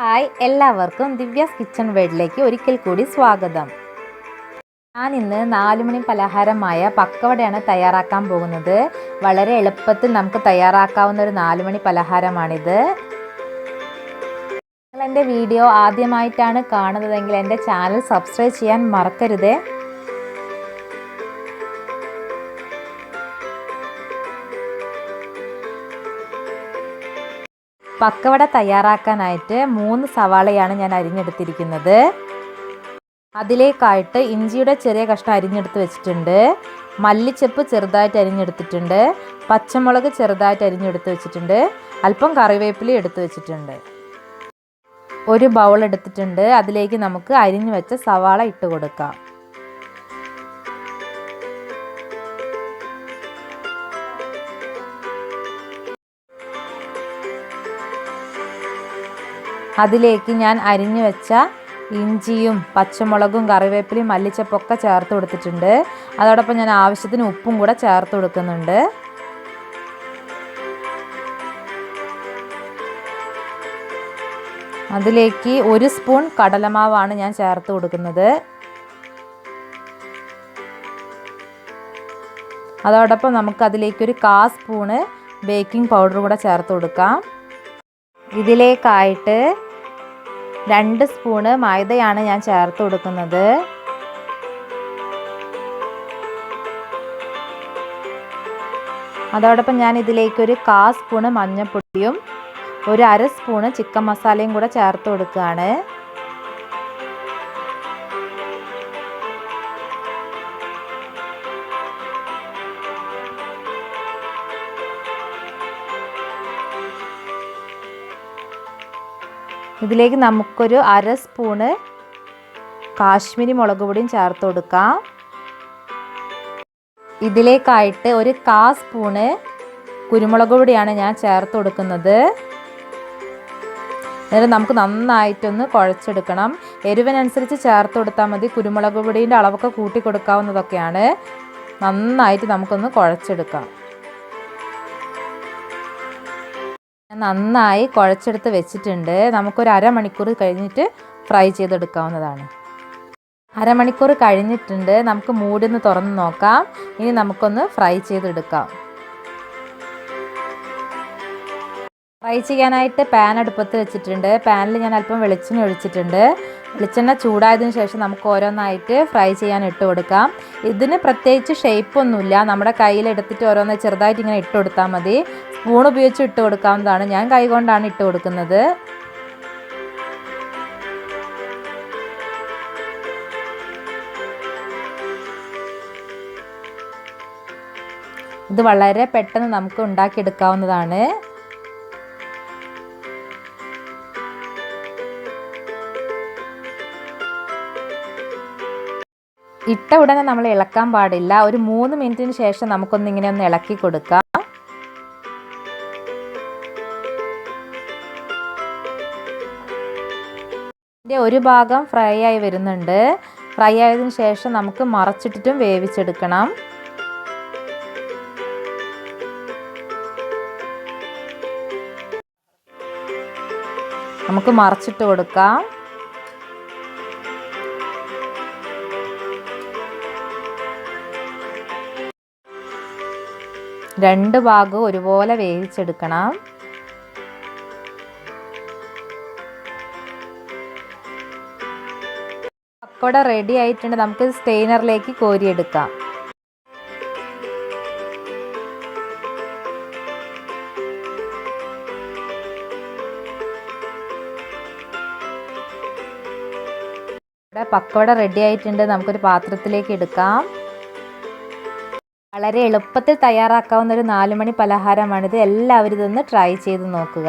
Hi എല്ലാവർക്കും Divya's kitchen വേൾഡിലേക്ക് ഒരിക്കൽ കൂടി സ്വാഗതം. ഞാൻ ഇന്ന് നാലുമണി പലഹാരമായ പക്കവടയാണ് തയ്യാറാക്കാൻ പോകുന്നത്. വളരെ എളുപ്പത്തിൽ നമുക്ക് തയ്യാറാക്കാവുന്ന ഒരു നാലുമണി പലഹാരമാണിത്. നിങ്ങൾ എന്റെ വീഡിയോ ആദ്യമായിട്ടാണ് കാണുന്നതെങ്കിൽ എന്റെ ചാനൽ സബ്സ്ക്രൈബ് ചെയ്യാൻ മറക്കരുത്. പക്കവട തയ്യാറാക്കാനായിട്ട് മൂന്ന് സവാളയാണ് ഞാൻ അരിഞ്ഞെടുത്തിരിക്കുന്നത്. അതിലേക്കായിട്ട് ഇഞ്ചിയുടെ ചെറിയ കഷ്ണം അരിഞ്ഞെടുത്ത് വെച്ചിട്ടുണ്ട്. മല്ലിച്ചപ്പ് ചെറുതായിട്ട് അരിഞ്ഞെടുത്തിട്ടുണ്ട്. പച്ചമുളക് ചെറുതായിട്ട് അരിഞ്ഞെടുത്ത് വെച്ചിട്ടുണ്ട്. അല്പം കറിവേപ്പില എടുത്ത് വെച്ചിട്ടുണ്ട്. ഒരു ബൗൾ എടുത്തിട്ടുണ്ട്. അതിലേക്ക് നമുക്ക് അരിഞ്ഞു വെച്ച സവാള ഇട്ട് കൊടുക്കാം. അതിലേക്ക് ഞാൻ അരിഞ്ഞു വെച്ച ഇഞ്ചിയും പച്ചമുളകും കറിവേപ്പിലയും മല്ലിച്ചപ്പൊക്കെ ചേർത്ത് കൊടുത്തിട്ടുണ്ട്. അതോടൊപ്പം ഞാൻ ആവശ്യത്തിന് ഉപ്പും കൂടെ ചേർത്ത് കൊടുക്കുന്നുണ്ട്. അതിലേക്ക് ഒരു സ്പൂൺ കടലമാവാണ് ഞാൻ ചേർത്ത് കൊടുക്കുന്നത്. അതോടൊപ്പം നമുക്ക് അതിലേക്ക് ഒരു കാ സ്പൂണ് ബേക്കിംഗ് പൗഡർ കൂടെ ചേർത്ത് കൊടുക്കാം. ഇതിലേക്കായിട്ട് രണ്ട് സ്പൂണ് മൈദയാണ് ഞാൻ ചേർത്ത് കൊടുക്കുന്നത്. അതോടൊപ്പം ഞാൻ ഇതിലേക്ക് ഒരു കാ സ്പൂണ് മഞ്ഞൾപ്പൊടിയും ഒരു അര സ്പൂണ് ചിക്കൻ മസാലയും കൂടെ ചേർത്ത് കൊടുക്കുകയാണ്. ഇതിലേക്ക് നമുക്കൊരു അര സ്പൂണ് കാശ്മീരി മുളക് പൊടിയും ചേർത്ത് കൊടുക്കാം. ഇതിലേക്കായിട്ട് ഒരു കാ സ്പൂണ് കുരുമുളക് പൊടിയാണ് ഞാൻ ചേർത്ത് കൊടുക്കുന്നത്. എന്നിട്ട് നമുക്ക് നന്നായിട്ടൊന്ന് കുഴച്ചെടുക്കണം. എരിവിനനുസരിച്ച് ചേർത്ത് കൊടുത്താൽ മതി. കുരുമുളക് പൊടിയുടെ അളവൊക്കെ കൂട്ടി കൊടുക്കാവുന്നതൊക്കെയാണ്. നന്നായിട്ട് നമുക്കൊന്ന് കുഴച്ചെടുക്കാം. നന്നായി കുഴച്ചെടുത്ത് വെച്ചിട്ടുണ്ട്. നമുക്കൊരു അരമണിക്കൂർ കഴിഞ്ഞിട്ട് ഫ്രൈ ചെയ്തെടുക്കാവുന്നതാണ്. അരമണിക്കൂർ കഴിഞ്ഞിട്ടുണ്ട്. നമുക്ക് മൂടിന്ന് തുറന്ന് നോക്കാം. ഇനി നമുക്കൊന്ന് ഫ്രൈ ചെയ്തെടുക്കാം. ഫ്രൈ ചെയ്യാനായിട്ട് പാൻ അടുപ്പത്ത് വെച്ചിട്ടുണ്ട്. പാനിൽ ഞാൻ അല്പം വെളിച്ചെണ്ണ ഒഴിച്ചിട്ടുണ്ട്. വെളിച്ചെണ്ണ ചൂടായതിനു ശേഷം നമുക്ക് ഓരോന്നായിട്ട് ഫ്രൈ ചെയ്യാൻ ഇട്ട് കൊടുക്കാം. ഇതിന് പ്രത്യേകിച്ച് ഷേപ്പൊന്നുമില്ല നമ്മുടെ കയ്യിലെടുത്തിട്ട് ഓരോന്ന് ചെറുതായിട്ട് ഇങ്ങനെ ഇട്ട് കൊടുത്താൽ മതി. സ്പൂൺ ഉപയോഗിച്ച് ഇട്ട് കൊടുക്കാവുന്നതാണ്. ഞാൻ കൈകൊണ്ടാണ് ഇട്ട് കൊടുക്കുന്നത്. ഇത് വളരെ പെട്ടെന്ന് നമുക്ക് ഉണ്ടാക്കിയെടുക്കാവുന്നതാണ്. ഇട്ട ഉടനെ നമ്മൾ ഇളക്കാൻ പാടില്ല. ഒരു മൂന്ന് മിനിറ്റിന് ശേഷം നമുക്കൊന്നിങ്ങനെ ഒന്ന് ഇളക്കി കൊടുക്കാം. ഇതിന്റെ ഒരു ഭാഗം ഫ്രൈ ആയി വരുന്നുണ്ട്. ഫ്രൈ ആയതിനു ശേഷം നമുക്ക് മറച്ചിട്ടിട്ടും വേവിച്ചെടുക്കണം. നമുക്ക് മറച്ചിട്ട് കൊടുക്കാം. രണ്ട് ഭാഗവും ഒരുപോലെ വേവിച്ചെടുക്കണം. പക്കോട റെഡി ആയിട്ടുണ്ട്. നമുക്ക് സ്റ്റെയിനറിലേക്ക് കോരിയെടുക്കാം. പക്കോട റെഡി ആയിട്ടുണ്ട്. നമുക്കൊരു പാത്രത്തിലേക്ക് എടുക്കാം. വളരെ എളുപ്പത്തിൽ തയ്യാറാക്കാവുന്ന ഒരു നാലുമണി പലഹാരമാണിത്. എല്ലാവരും ഇതൊന്ന് ട്രൈ ചെയ്ത് നോക്കുക.